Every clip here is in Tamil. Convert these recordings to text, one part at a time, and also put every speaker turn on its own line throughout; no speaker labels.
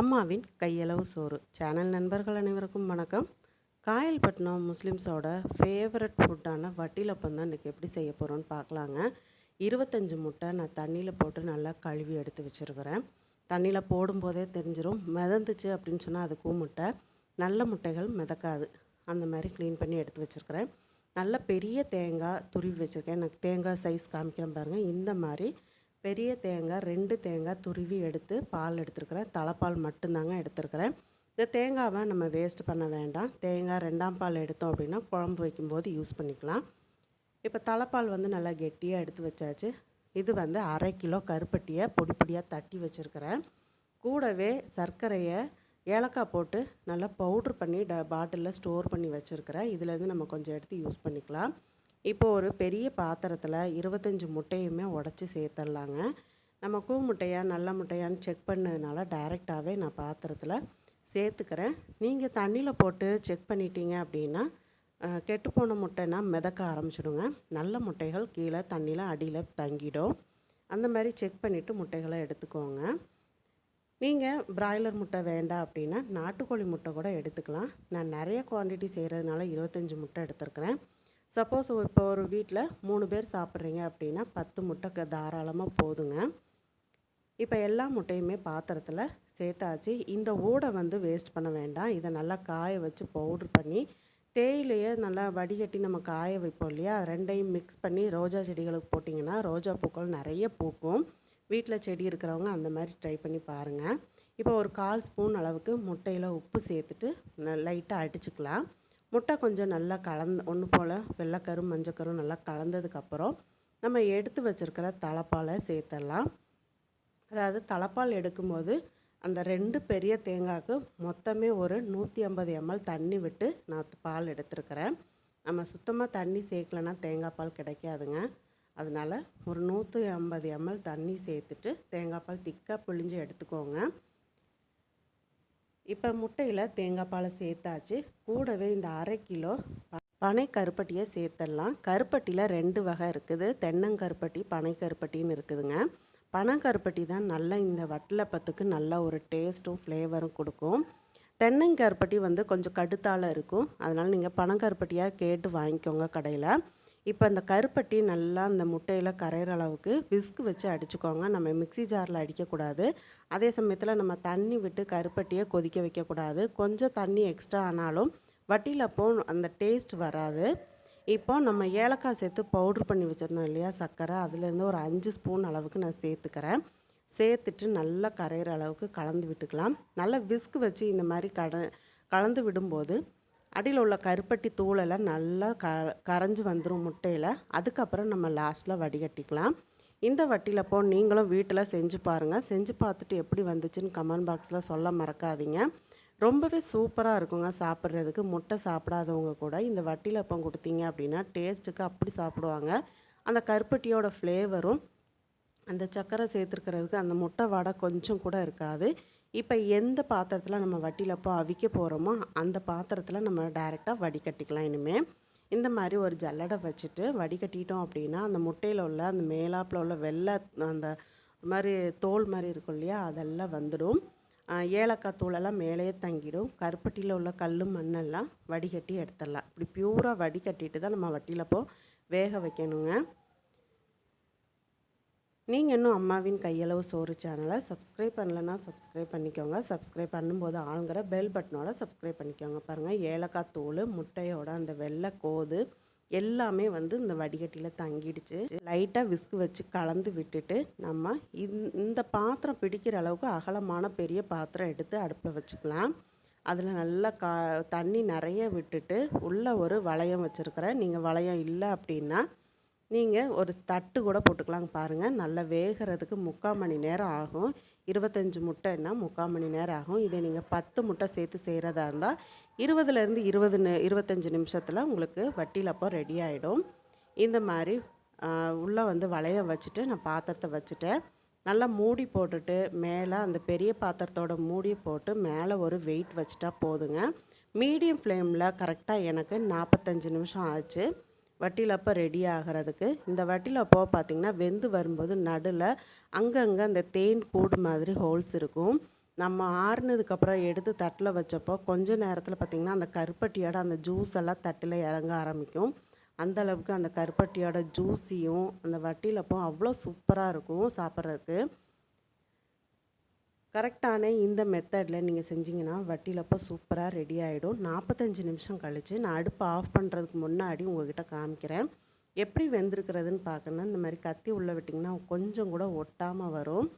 அம்மாவின் கையளவு சோறு. சேனல் நண்பர்கள் அனைவருக்கும் வணக்கம். காயல்பட்டினம் முஸ்லிம்ஸோட ஃபேவரட் ஃபுட்டான வட்டிலப்பம் தான் இன்றைக்கி எப்படி செய்ய போகிறோன்னு பார்க்கலாங்க. இருபத்தஞ்சி முட்டை நான் தண்ணியில் போட்டு நல்லா கழுவி எடுத்து வச்சுருக்கிறேன். தண்ணியில் போடும்போதே தெரிஞ்சிடும் மிதந்துச்சு அப்படின்னு சொன்னால் அது பூ முட்டை நல்ல முட்டைகள் மிதக்காது. அந்த மாதிரி க்ளீன் பண்ணி எடுத்து வச்சுருக்கிறேன். நல்ல பெரிய தேங்காய் துருவி வச்சுருக்கேன். எனக்கு தேங்காய் சைஸ் காமிக்கிறேன் பாருங்கள் இந்த மாதிரி பெரிய தேங்காய் ரெண்டு தேங்காய் துருவி எடுத்து பால் எடுத்துருக்கிறேன். தலைப்பால் மட்டும்தாங்க எடுத்துருக்கிறேன். இந்த தேங்காவை நம்ம வேஸ்ட் பண்ண வேண்டாம். தேங்காய் ரெண்டாம் பால் எடுத்தோம் அப்படின்னா குழம்பு வைக்கும்போது யூஸ் பண்ணிக்கலாம். இப்போ தலைப்பால் வந்து நல்லா கெட்டியாக எடுத்து வச்சாச்சு. இது வந்து அரை கிலோ கருப்பட்டியை பொடி பொடியாக தட்டி வச்சுருக்கிறேன். கூடவே சர்க்கரையை ஏலக்காய் போட்டு நல்லா பவுட்ரு பண்ணி ட பாட்டிலில் ஸ்டோர் பண்ணி வச்சுருக்கிறேன். இதுலேருந்து நம்ம கொஞ்சம் எடுத்து யூஸ் பண்ணிக்கலாம். இப்போது ஒரு பெரிய பாத்திரத்தில் இருபத்தஞ்சி முட்டையுமே உடச்சி சேர்த்துடலாங்க. நம்ம கூ முட்டையா நல்ல முட்டையான்னு செக் பண்ணதுனால டைரெக்டாகவே நான் பாத்திரத்தில் சேர்த்துக்கிறேன். நீங்கள் தண்ணியில் போட்டு செக் பண்ணிட்டீங்க அப்படின்னா கெட்டுப்போன முட்டைனா மிதக்க ஆரம்பிச்சிடுங்க. நல்ல முட்டைகள் கீழே தண்ணியில் அடியில் தங்கிடும். அந்த மாதிரி செக் பண்ணிவிட்டு முட்டைகளை எடுத்துக்கோங்க. நீங்கள் பிராய்லர் முட்டை வேண்டாம் அப்படின்னா நாட்டுக்கோழி முட்டை கூட எடுத்துக்கலாம். நான் நிறைய குவான்டிட்டி செய்கிறதுனால இருபத்தஞ்சி முட்டை எடுத்துருக்கிறேன். சப்போஸ் இப்போ ஒரு வீட்டில் மூணு பேர் சாப்பிட்றீங்க அப்படின்னா பத்து முட்டை தாராளமாக போதுங்க. இப்போ எல்லா முட்டையுமே பாத்திரத்தில் சேர்த்தாச்சு. இந்த ஓடை வந்து வேஸ்ட் பண்ண வேண்டாம். இதை நல்லா காய வச்சு பவுட்ரு பண்ணி தேயிலையை நல்லா வடிகட்டி நம்ம காய வைப்போம் இல்லையா? ரெண்டையும் மிக்ஸ் பண்ணி ரோஜா செடிகளுக்கு போட்டிங்கன்னா ரோஜா பூக்கள் நிறைய பூக்கும். வீட்டில் செடி இருக்கிறவங்க அந்த மாதிரி ட்ரை பண்ணி பாருங்கள் இப்போ ஒரு கால் ஸ்பூன் அளவுக்கு முட்டையில் உப்பு சேர்த்துட்டு லைட்டாக அடிச்சுக்கலாம். முட்டை கொஞ்சம் நல்லா கலந்து ஒன்று போல் வெள்ளைக்கரும் மஞ்சக்கரும் நல்லா கலந்ததுக்கப்புறம் நம்ம எடுத்து வச்சுருக்கிற தலைப்பாலை சேர்த்துடலாம் அதாவது தலைப்பால் எடுக்கும்போது அந்த ரெண்டு பெரிய தேங்காய்க்கு மொத்தமே ஒரு நூற்றி ஐம்பது எம்எல் தண்ணி விட்டு நான் பால் எடுத்துருக்கிறேன். நம்ம சுத்தமாக தண்ணி சேர்க்கலன்னா தேங்காய் பால் கிடைக்காதுங்க. அதனால் ஒரு நூற்றி ஐம்பது எம்எல் தண்ணி சேர்த்துட்டு தேங்காய் பால் திக்காக பிழிஞ்சு எடுத்துக்கோங்க. இப்போ முட்டையில் தேங்காய் பாலை சேர்த்தாச்சு. கூடவே இந்த அரை கிலோ பனை கருப்பட்டியை சேர்த்துடலாம் கருப்பட்டியில் ரெண்டு வகை இருக்குது. தென்னங்கருப்பட்டி பனை கருப்பட்டின்னு இருக்குதுங்க. பனங்கருப்பட்டி தான் நல்ல இந்த வட்டலப்பத்துக்கு நல்ல ஒரு டேஸ்ட்டும் ஃப்ளேவரும் கொடுக்கும். தென்னங்கருப்பட்டி வந்து கொஞ்சம் கடுத்தால் இருக்கும். அதனால் நீங்கள் பனங்கருப்பட்டியாக கேட்டு வாங்கிக்கோங்க கடையில். இப்போ அந்த கருப்பட்டி நல்லா அந்த முட்டையில் கரையிற அளவுக்கு விஸ்க் வச்சு அடிச்சுக்கோங்க. நம்ம மிக்சி ஜாரில் அடிக்கக்கூடாது. அதே சமயத்தில் நம்ம தண்ணி விட்டு கருப்பட்டியை கொதிக்க வைக்கக்கூடாது. கொஞ்சம் தண்ணி எக்ஸ்ட்ரா ஆனாலும் வட்டியில் அப்போ அந்த டேஸ்ட் வராது. இப்போ நம்ம ஏலக்காய் சேர்த்து பவுட்ரு பண்ணி வச்சுருந்தோம் இல்லையா சர்க்கரை. அதுலேருந்து ஒரு அஞ்சு ஸ்பூன் அளவுக்கு நான் சேர்த்துக்கிறேன். சேர்த்துட்டு நல்லா கரையிற அளவுக்கு கலந்து விட்டுக்கலாம். நல்லா விஸ்க் வச்சு இந்த மாதிரி கட கலந்து விடும்போது அடியில் உள்ள கருப்பட்டி தூளெல்லாம் நல்லா க கரைஞ்சி வந்துடும் முட்டையில். அதுக்கப்புறம் நம்ம லாஸ்ட்டில் வடிகட்டிக்கலாம். இந்த வட்டிலப்போ நீங்களும் வீட்டில் செஞ்சு பாருங்கள் செஞ்சு பார்த்துட்டு எப்படி வந்துச்சுன்னு கமெண்ட் பாக்ஸில் சொல்ல மறக்காதீங்க. ரொம்பவே சூப்பராக இருக்குங்க சாப்பிட்றதுக்கு. முட்டை சாப்பிடாதவங்க கூட இந்த வட்டிலப்பம் கொடுத்தீங்க அப்படின்னா டேஸ்ட்டுக்கு அப்படி சாப்பிடுவாங்க. அந்த கருப்பட்டியோட ஃப்ளேவரும் அந்த சர்க்கரை சேர்த்துருக்கிறதுக்கு அந்த முட்டை வடை கொஞ்சம் கூட இருக்காது. இப்போ எந்த பாத்திரத்தில் நம்ம வட்டிலப்போ அவிக்க போகிறோமோ அந்த பாத்திரத்தில் நம்ம டைரெக்டாக வடிகட்டிக்கலாம் இனிமேல் இந்த மாதிரி ஒரு ஜல்லடை வச்சுட்டு வடிகட்டிட்டோம் அப்படின்னா அந்த முட்டையில் உள்ள அந்த மேலாப்பில் உள்ள வெள்ளை அந்த மாதிரி தோல் மாதிரி இருக்கும் இல்லையா அதெல்லாம் வந்துடும். ஏலக்காய் தூளெல்லாம் மேலேயே தங்கிடும். கருப்பட்டியில் உள்ள கல் மண்ணெல்லாம் வடிகட்டி எடுத்துடலாம். இப்படி பியூராக வடிகட்டிட்டு தான் நம்ம வட்டிலப்போ வேக வைக்கணுங்க. நீங்கள் இன்னும் அம்மாவின் கையளவு சோறு சேனலை சப்ஸ்கிரைப் பண்ணலன்னா சப்ஸ்கிரைப் பண்ணிக்கோங்க. சப்ஸ்கிரைப் பண்ணும்போது ஆளுங்கிற பெல் பட்டனோட சப்ஸ்கிரைப் பண்ணிக்கோங்க. பாருங்கள் ஏலக்காய் தூள் முட்டையோட அந்த வெள்ளை கோது எல்லாமே வந்து இந்த வடிகட்டியில் தங்கிடுச்சு. லைட்டாக விஸ்கு வச்சு கலந்து விட்டுட்டு நம்ம இந்த பாத்திரம் பிடிக்கிற அளவுக்கு அகலமான பெரிய பாத்திரம் எடுத்து அடுப்பில் வச்சுக்கலாம். அதில் நல்லா கா தண்ணி நிறைய விட்டுட்டு உள்ளே ஒரு வளையம் வச்சுருக்கிறேன். நீங்கள் வளையம் இல்லை அப்படின்னா நீங்கள் ஒரு தட்டு கூட போட்டுக்கலாங்க பாருங்கள் நல்லா வேகிறதுக்கு முக்கால் மணி நேரம் ஆகும். இருபத்தஞ்சி முட்டைன்னா முக்கால் மணி நேரம் ஆகும். இதை நீங்கள் பத்து முட்டை சேர்த்து செய்கிறதா இருந்தால் இருபதுலேருந்து இருபது இருபத்தஞ்சி நிமிஷத்தில் உங்களுக்கு வட்டியில் அப்போ ரெடி ஆகிடும் இந்த மாதிரி உள்ளே வந்து வளைய வச்சுட்டு நான் பாத்திரத்தை வச்சுட்டேன். நல்லா மூடி போட்டுட்டு மேலே அந்த பெரிய பாத்திரத்தோட மூடி போட்டு மேலே ஒரு வெயிட் வச்சுட்டா போதுங்க. மீடியம் ஃப்ளேமில் கரெக்டாக எனக்கு நாற்பத்தஞ்சு நிமிஷம் ஆச்சு. வட்டிலப்போ ரெடி ஆகிறதுக்கு. இந்த வட்டிலப்போ பார்த்திங்கன்னா வெந்து வரும்போது நடுவில் அங்கங்கே அந்த தேன் கூடு மாதிரி ஹோல்ஸ் இருக்கும். நம்ம ஆறுனதுக்கப்புறம் எடுத்து தட்டில் வச்சப்போ கொஞ்ச நேரத்தில் பார்த்திங்கன்னா அந்த கருப்பட்டியோட அந்த ஜூஸ் எல்லாம் தட்டில் இறங்க ஆரம்பிக்கும். அந்த அளவுக்கு அந்த கருப்பட்டியோட ஜூஸியும் அந்த வட்டிலப்போ அவ்வளோ சூப்பராக இருக்கும் சாப்பிட்றதுக்கு. கரெக்டான இந்த மெத்தடில் நீங்கள் செஞ்சிங்கன்னா வட்டிலப்போ சூப்பராக ரெடி ஆகிடும் நாற்பத்தஞ்சு நிமிஷம் கழித்து நான் அடுப்பை ஆஃப் பண்ணுறதுக்கு முன்னாடி உங்கள்கிட்ட காமிக்கிறேன். எப்படி வெந்திருக்கிறதுன்னு பார்க்கணும் இந்த மாதிரி கத்தி உள்ளே விட்டிங்கன்னா கொஞ்சம் கூட ஒட்டாமல் வரும்.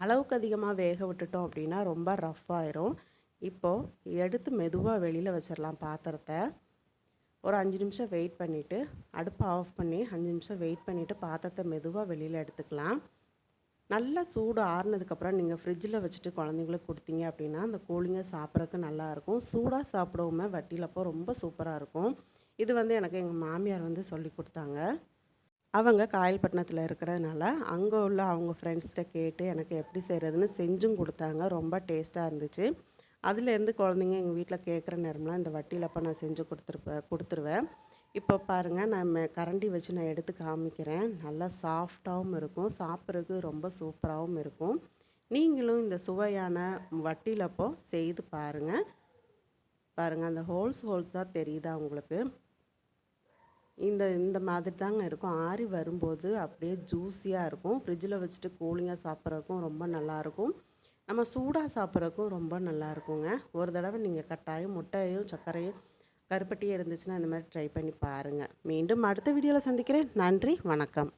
அளவுக்கு அதிகமாக வேக விட்டுட்டோம் அப்படின்னா ரொம்ப ரஃப் ஆயிரும். இப்போது எடுத்து மெதுவாக வெளியில் வச்சிடலாம் பாத்திரத்தை. ஒரு அஞ்சு நிமிஷம் வெயிட் பண்ணிவிட்டு அடுப்பை ஆஃப் பண்ணி அஞ்சு நிமிஷம் வெயிட் பண்ணிவிட்டு பாத்திரத்தை மெதுவாக வெளியில் எடுத்துக்கலாம். நல்லா சூடு ஆறுனதுக்கப்புறம் நீங்கள் ஃப்ரிட்ஜில் வச்சுட்டு குழந்தைங்களுக்கு கொடுத்தீங்க அப்படின்னா அந்த கூலிங்கை சாப்பிட்றதுக்கு நல்லாயிருக்கும் சூடாக சாப்பிடவுமே வட்டியிலப்போ ரொம்ப சூப்பராக இருக்கும். இது வந்து எனக்கு எங்கள் மாமியார் வந்து சொல்லி கொடுத்தாங்க. அவங்க காயல்பட்டினத்தில் இருக்கிறதுனால அங்கே உள்ள அவங்க ஃப்ரெண்ட்ஸ்கிட்ட கேட்டு எனக்கு எப்படி செய்கிறதுன்னு செஞ்சும் கொடுத்தாங்க. ரொம்ப டேஸ்ட்டாக இருந்துச்சு. அதுலேருந்து குழந்தைங்க எங்கள் வீட்டில் கேட்குற நேரம்லாம் இந்த வட்டியிலப்போ நான் செஞ்சு கொடுத்துருப்பேன் கொடுத்துருவேன். இப்போ பாருங்கள் நான் கரண்டி வச்சு நான் எடுத்து காமிக்கிறேன். நல்லா சாஃப்டாகவும் இருக்கும். சாப்பிட்றதுக்கு ரொம்ப சூப்பராகவும் இருக்கும். நீங்களும் இந்த சுவையான வட்டிலப்போ செய்து பாருங்கள் பாருங்கள் அந்த ஹோல்ஸ் ஹோல்ஸாக தெரியுதா உங்களுக்கு? இந்த இந்த மாதிரி தாங்க இருக்கும். ஆறி வரும்போது அப்படியே ஜூஸியாக இருக்கும். ஃப்ரிட்ஜில் வச்சுட்டு கூலிங்காக சாப்பிட்றதுக்கும் ரொம்ப நல்லாயிருக்கும் நம்ம சூடாக சாப்பிட்றதுக்கும் ரொம்ப நல்லா இருக்குங்க. ஒரு தடவை நீங்கள் கட்டாயம் முட்டையும் சர்க்கரையும் கருப்பட்டியே இருந்துச்சுன்னா இந்த மாதிரி ட்ரை பண்ணி பாருங்கள் மீண்டும் அடுத்த வீடியோவில் சந்திக்கிறேன். நன்றி வணக்கம்.